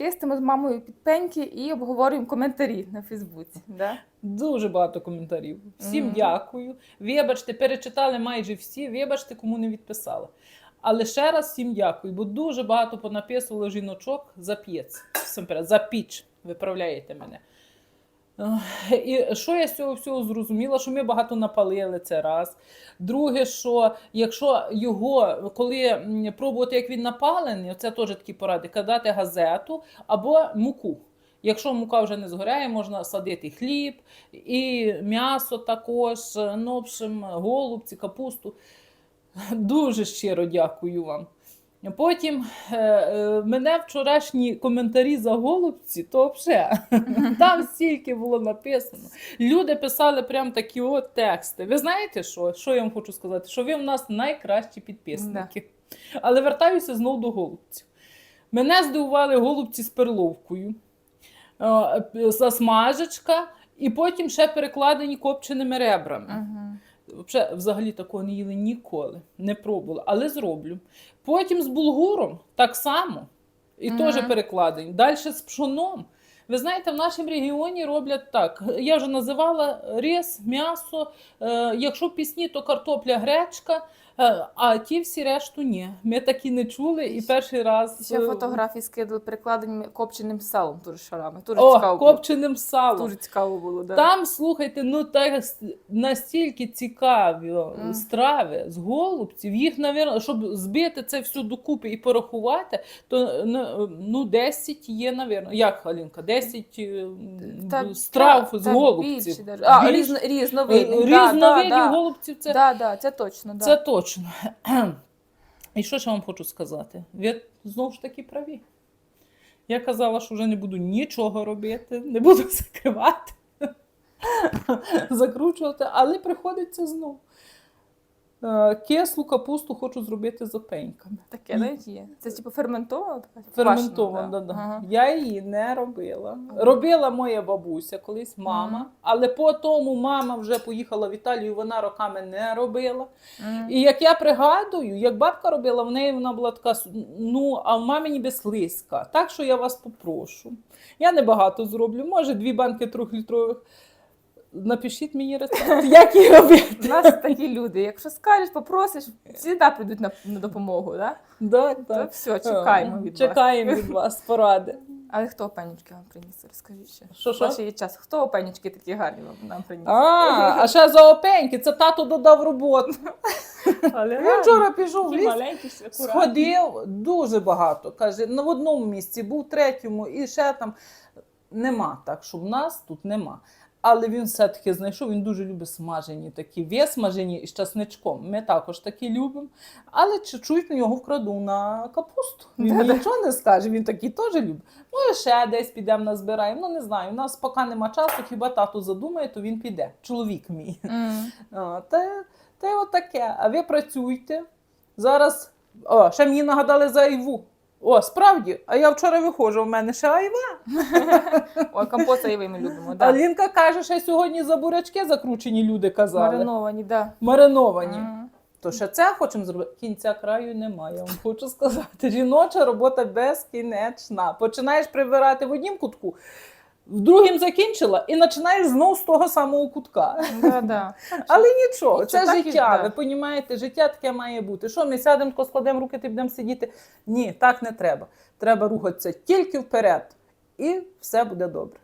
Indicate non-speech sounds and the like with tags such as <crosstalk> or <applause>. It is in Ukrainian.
чистимо з мамою підпеньки і обговорюємо коментарі на Фейсбуці. Да? Дуже багато коментарів. Всім Мгм. дякую. Вибачте, перечитали майже всі. Вибачте, кому не відписала. Але ще раз всім дякую, бо дуже багато понаписувало жіночок за п'єць. За піч. Виправляєте мене. І що я з цього всього зрозуміла, що ми багато напалили це раз. Друге, що якщо його, коли пробувати, як він напалений, це теж такі поради, кидати газету або муку. Якщо мука вже не згоряє, можна садити хліб і м'ясо також, ну, в общем, голубці, капусту. Дуже щиро дякую вам. Потім е, е, мене вчорашні коментарі за голубці, то вже там стільки було написано. Люди писали прям такі от тексти. Ви знаєте що? Що я вам хочу сказати? Що ви в нас найкращі підписники. Але вертаюся знову до голубців. Мене здивували голубці з перловкою, е, засмажечка, і потім ще перекладені копченими ребрами. Угу. Взагалі, взагалі такого не їли ніколи, не пробувала, але зроблю. Потім з булгуром так само, і Мгм. теж перекладень. Далі з пшоном. Ви знаєте, в нашому регіоні роблять так. Я вже називала рис, м'ясо. Е, якщо пісні, то картопля, гречка, е, а ті всі решту ні. Ми такі не чули і перший раз. Ще е, фотографії скидали перекладені копченим салом, дуже шарами. Дуже О, цікаво копченим салом. Дуже цікаво було, да. Там, слухайте, ну так настільки цікаві Мгм. страви з голубців, їх, навірно, щоб збити це все докупи і порахувати, то ну, ну 10 є, навірно. Як, Алінка? 10 е, м, Та- страв та- з та голубців. більше даже. А, різно, різновидних. Е, да, Різновидів да, да. голубців це, Да, да, це точно. Да. це точно. <clears throat> І що ж я вам хочу сказати? Ви знову ж таки праві. Я казала, що вже не буду нічого робити, не буду <laughs> закривати, <laughs> закручувати, але приходиться знову. Е, Кислу капусту хочу зробити з опеньками. Таке навіть є. Це типу ферментована така? Ферментована, да. Ага. Я її не робила. Робила моя бабуся, колись мама, Мгм. але по тому мама вже поїхала в Італію, вона роками не робила. Мгм. І як я пригадую, як бабка робила, в неї вона була така, ну, а в мамі ніби слизька. Так що я вас попрошу. Я небагато зроблю, може, дві банки трьохлітрових. Напишіть мені рецепт, <laughs> як її У нас такі люди. Якщо скажеш, попросиш, завжди прийдуть на, на допомогу, да? Да, То так. все, чекаємо від вас. Від вас поради. Але хто опенічки вам приніс? Розкажіть ще. Що, що? Ваше є час. Хто опенічки такі гарні вам нам приніс? А, а ще за опеньки, це тато додав роботу. <laughs> Але Він вчора пішов в ліс, сходив дуже багато. Каже, на в одному місці був, в третьому, і ще там нема так, що в нас тут нема. Але він все-таки знайшов, він дуже любить смажені такі, висмажені з часничком. Ми також такі любимо. Але чуть-чуть на його вкраду на капусту. Він Да-да. нічого не скаже, він такий теж любить. Може, ще десь підемо назбираємо. Ну не знаю. У нас поки нема часу, хіба тато задумає, то він піде. Чоловік мій. Та, та й от таке. А ви працюйте. Зараз. О, ще мені нагадали за Айву. О, справді, а я вчора виходжу, в мене ще Айва. <laughs> О, компот айви ми любимо, да. Алінка каже, що сьогодні за бурячки закручені люди казали. Мариновані, да. Мариновані. М. То ще це хочемо зробити. Кінця краю немає, я вам хочу сказати. Жіноча робота безкінечна. Починаєш прибирати в однім кутку, другим закінчила і починаєш знову з того самого кутка. Да, да. <laughs> Але нічого, це так і- життя. да. Ви розумієте, життя таке має бути. Що ми сядемо, складемо руки, ти будемо сидіти? Ні, так не треба. Треба рухатися тільки вперед, і все буде добре.